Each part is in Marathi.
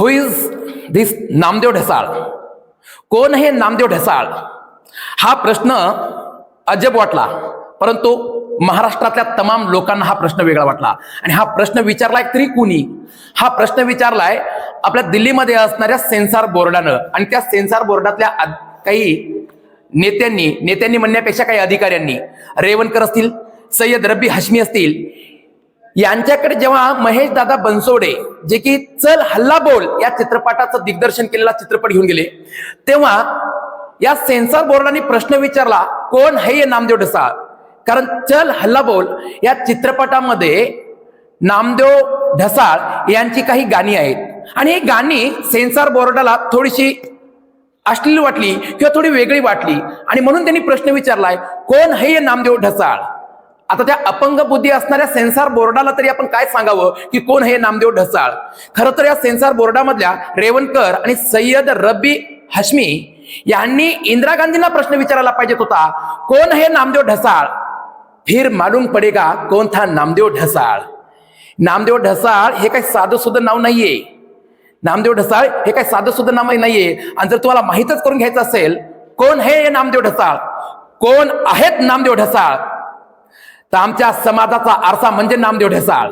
Who is this Namdev Dhasal कोण हे नामदेव ढसाळ हा प्रश्न अजब वाटला परंतु महाराष्ट्रातल्या तमाम लोकांना हा प्रश्न वेगळा वाटला. आणि हा प्रश्न विचारलाय तरी कुणी? हा प्रश्न विचारलाय आपल्या दिल्लीमध्ये असणाऱ्या सेन्सॉर बोर्डानं. आणि त्या सेन्सॉर बोर्डातल्या काही नेत्यांनी नेत्यांनी म्हणण्यापेक्षा काही अधिकाऱ्यांनी रेवणकर असतील सय्यद रब्बी हश्मी असतील यांच्याकडे जेव्हा महेश दादा बनसोडे जे की चल हल्ला बोल या चित्रपटाचं दिग्दर्शन केलेला चित्रपट घेऊन गेले तेव्हा या सेन्सॉर बोर्डाने प्रश्न विचारला कोण हे नामदेव ढसाळ? कारण चल हल्ला बोल या चित्रपटामध्ये नामदेव ढसाळ यांची काही गाणी आहेत. आणि ही गाणी सेन्सॉर बोर्डाला थोडीशी अश्लील वाटली किंवा थोडी वेगळी वाटली. आणि म्हणून त्यांनी प्रश्न विचारलाय कोण हे नामदेव ढसाळ? आता त्या अपंग बुद्धी असणाऱ्या सेन्सार बोर्डाला तरी आपण काय सांगावं? की कोण हे नामदेव ढसाळ? खरं तर या सेन्सॉर बोर्डामधल्या रेवणकर आणि सय्यद रब्बी हश्मी यांनी इंदिरा गांधींना प्रश्न विचारायला पाहिजेत होता कोण हे नामदेव ढसाळ? फिर मालूम पडेगा कोण था नामदेव ढसाळ. नामदेव ढसाळ हे काही साधं सुद्धा नाव नाहीये. नामदेव ढसाळ हे काही साधं सुद्धा नाव नाहीये. आणि जर तुम्हाला माहीतच करून घ्यायचं असेल कोण हे नामदेव ढसाळ? कोण आहेत नामदेव ढसाळ? तर आमच्या समाजाचा आरसा म्हणजे नामदेव ढसाळ.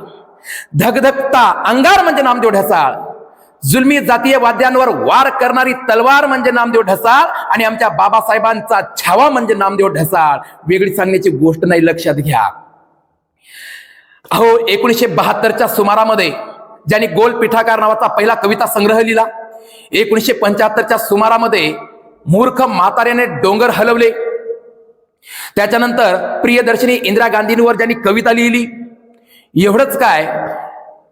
धगधगता अंगार म्हणजे नामदेव ढसाळ. जुलमी जातीय वाद्यांवर वार करणारी तलवार म्हणजे नामदेव ढसाळ आणि आमच्या बाबासाहेबांचा छावा म्हणजे नामदेव ढसाळ. वेगळी सांगण्याची गोष्ट नाही लक्षात घ्या. अहो एकोणीसशे बहात्तरच्या सुमारामध्ये ज्यांनी गोल पिठाकार नावाचा पहिला कविता संग्रह लिहिला एकोणीसशे पंच्याहत्तरच्या सुमारामध्ये मूर्ख म्हाताऱ्याने डोंगर हलवले. त्याच्यानंतर प्रियदर्शनी इंदिरा गांधींवर ज्यांनी कविता लिहिली एवढंच काय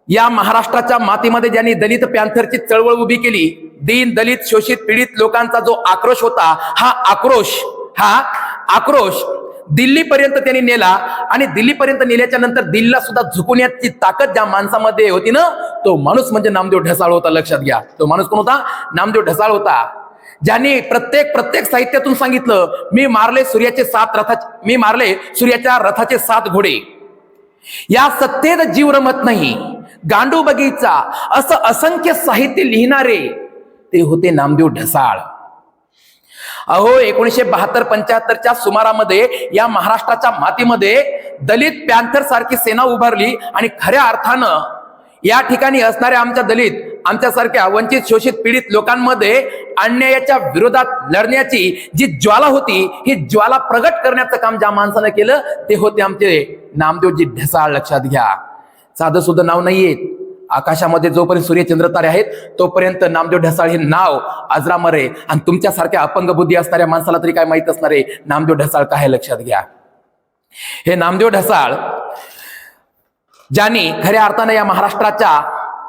या महाराष्ट्राच्या मातीमध्ये ज्यांनी दलित पॅन्थरची चळवळ उभी केली दीन दलित शोषित पीडित लोकांचा जो आक्रोश होता हा आक्रोश हा आक्रोश दिल्लीपर्यंत त्यांनी नेला आणि दिल्लीपर्यंत नेल्याच्या नंतर दिल्लीला सुद्धा झुकवण्याची ताकद ज्या माणसामध्ये होती ना तो माणूस म्हणजे नामदेव ढसाळ होता लक्षात घ्या. तो माणूस कोण होता? नामदेव ढसाळ होता. ज्यांनी प्रत्येक प्रत्येक साहित्यातून सांगितलं मी मारले सूर्याचे सात रथाचे मी मारले सूर्याच्या रथाचे सात घोडे. या सत्तेत जीव रमत नाही. गांडू बगीचा असं असंख्य साहित्य लिहिणारे ते होते नामदेव ढसाळ. अहो एकोणीशे बहात्तर पंच्याहत्तरच्या सुमारामध्ये या महाराष्ट्राच्या मातीमध्ये दलित पॅन्थर सारखी सेना उभारली आणि खऱ्या अर्थानं या ठिकाणी असणाऱ्या आमच्या दलित आमच्यासारख्या वंचित शोषित पीडित लोकांमध्ये अन्यायाच्या विरोधात लढण्याची जी ज्वाला होती ही ज्वाला प्रगट करण्याचं काम ज्या माणसानं केलं ते होते आमचे नामदेवजी ढसाळ. लक्षात घ्या. साधं सुद्धा नाव नाहीये. आकाशामध्ये जोपर्यंत सूर्यचंद्र तारे आहेत तोपर्यंत नामदेव ढसाळ हे नाव अजरामर आहे आणि तुमच्यासारख्या अपंग बुद्धी असणाऱ्या माणसाला तरी काय माहीत असणार आहे? नामदेव ढसाळ काय लक्षात घ्या. हे नामदेव ढसाळ ज्यांनी खऱ्या अर्थानं या महाराष्ट्राच्या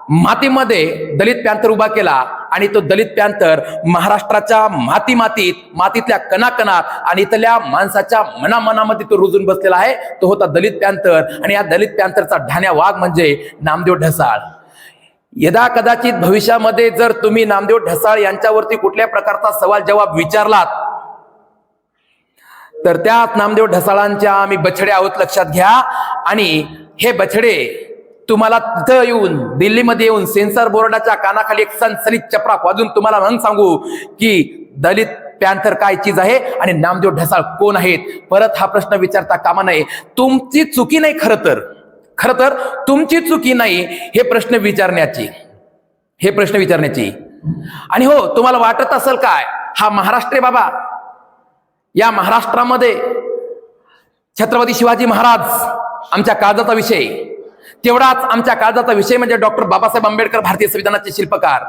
मातीमध्ये दलित पॅंथर उभा केला आणि तो दलित पॅंथर महाराष्ट्राच्या माती मातीत मातीतल्या कणाकणात आणि इथल्या माणसाच्या मनामनामध्ये तो रुजून बसलेला आहे. तो होता दलित पॅंथर आणि या दलित पॅंथरचा ढाण्या वाघ म्हणजे नामदेव ढसाळ. यदा कदाचित भविष्यामध्ये जर तुम्ही नामदेव ढसाळ यांच्यावरती कुठल्या प्रकारचा सवाल जवाब विचारलात तर त्यात नामदेव ढसाळांच्या आम्ही बछडे आहोत लक्षात घ्या. आणि हे बछडे तुम्हाला तिथं येऊन दिल्लीमध्ये येऊन सेन्सर बोर्डाच्या कानाखाली एक सनसनीत चपराक वाजून तुम्हाला म्हणून सांगू की दलित पॅन्थर काय चीज आहे आणि नामदेव ढसाळ कोण आहेत? परत हा प्रश्न विचारता कामा नये. तुमची चुकी नाही खरं तर. खरं तर तुमची चुकी नाही हे प्रश्न विचारण्याची. हे प्रश्न विचारण्याची. आणि हो तुम्हाला वाटत असेल काय? हा महाराष्ट्र बाबा. या महाराष्ट्रामध्ये छत्रपती शिवाजी महाराज आमच्या काळजाचा विषय. तेवढाच आमच्या काळजाचा विषय म्हणजे डॉक्टर बाबासाहेब आंबेडकर भारतीय संविधानाचे शिल्पकार.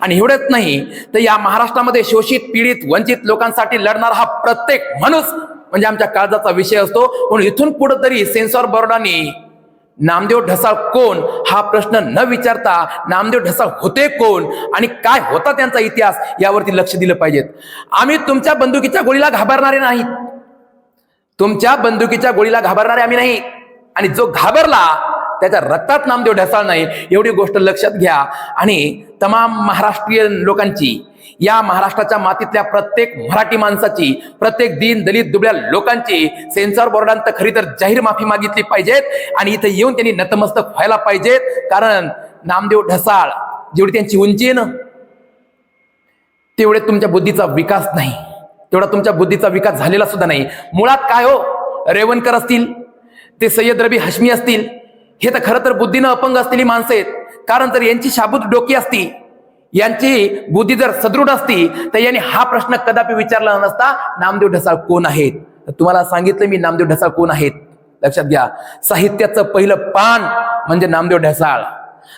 आणि एवढेच नाही तर या महाराष्ट्रामध्ये शोषित पीडित वंचित लोकांसाठी लढणारा हा प्रत्येक माणूस म्हणजे आमच्या काळजाचा विषय असतो. म्हणून इथून पुढे तरी सेन्सॉर बोर्डाने नामदेव ढसाळ कोण? हा प्रश्न न विचारता नामदेव ढसाळ होते कोण? आणि काय होता त्यांचा इतिहास? यावरती लक्ष दिलं पाहिजेत. आम्ही तुमच्या बंदुकीच्या गोळीला घाबरणारे नाही तुमच्या बंदुकीच्या गोळीला घाबरणारे आम्ही नाही. आणि जो घाबरला त्याच्या रक्तात नामदेव ढसाळ नाही एवढी गोष्ट लक्षात घ्या. आणि तमाम महाराष्ट्रीय लोकांची या महाराष्ट्राच्या मातीतल्या प्रत्येक मराठी माणसाची प्रत्येक दीन दलित दुबळ्या लोकांची सेन्सॉर बोर्डांत खरी तर जाहीर माफी मागितली पाहिजेत आणि इथे येऊन त्यांनी नतमस्तक व्हायला पाहिजेत. कारण नामदेव ढसाळ जेवढी त्यांची उंची आहे ना तेवढे तुमच्या बुद्धीचा विकास नाही. तेवढा तुमच्या बुद्धीचा विकास झालेला सुद्धा नाही. मुळात काय हो? रेवणकर असतील ते सय्यद रबी हश्मी असतील हे तर खरं तर बुद्धीनं अपंग असलेली माणसं आहेत. कारण जर यांची शाबूत डोकी असती यांची बुद्धी जर सदृढ असती तर यांनी हा प्रश्न कदापि विचारला नसता नामदेव ढसाळ कोण आहेत? तुम्हाला सांगितलं मी नामदेव ढसाळ कोण आहेत? लक्षात घ्या. साहित्याचं पहिलं पान म्हणजे नामदेव ढसाळ.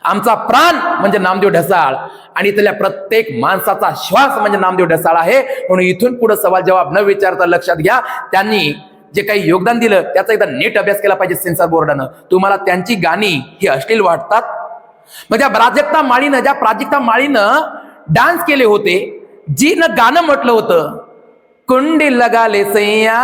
आमचा प्राण म्हणजे नामदेव ढसाळ. आणि इथल्या प्रत्येक माणसाचा श्वास म्हणजे नामदेव ढसाळ आहे. म्हणून इथून पुढे सवाल जवाब न विचारता लक्षात घ्या. त्यांनी जे काही योगदान दिलं त्याचा एकदा नीट अभ्यास केला पाहिजे सेन्सर बोर्डानं. तुम्हाला त्यांची गाणी ही अश्लील वाटतात? मग त्या प्राजक्ता माळीनं ज्या प्राजक्ता माळीनं डान्स केले होते जी न गाणं म्हटलं होतं कुंडी लगाले सैया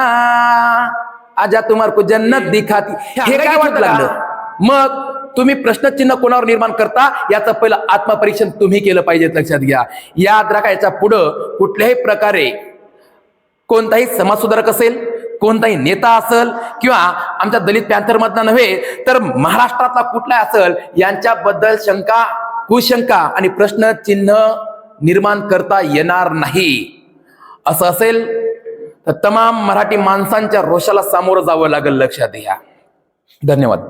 आजा तुम्हार को जन्नत दिखाती. हे काय वाटलं लागलं? मग तुम्ही प्रश्नचिन्ह कोणावर निर्माण करता? याचं पहिलं आत्मपरीक्षण तुम्ही केलं पाहिजे लक्षात घ्या. याद राखा याच्या पुढं कुठल्याही प्रकारे कोणताही समाजसुधारक असेल कोणताही नेता असेल किंवा आमच्या दलित पॅन्थर मधला नव्हे तर महाराष्ट्रातला कुठला असेल यांच्याबद्दल शंका कुशंका आणि प्रश्नचिन्ह निर्माण करता येणार नाही. असं असेल तर तमाम मराठी माणसांच्या रोषाला सामोरं जावं लागेल लक्षात घ्या. धन्यवाद.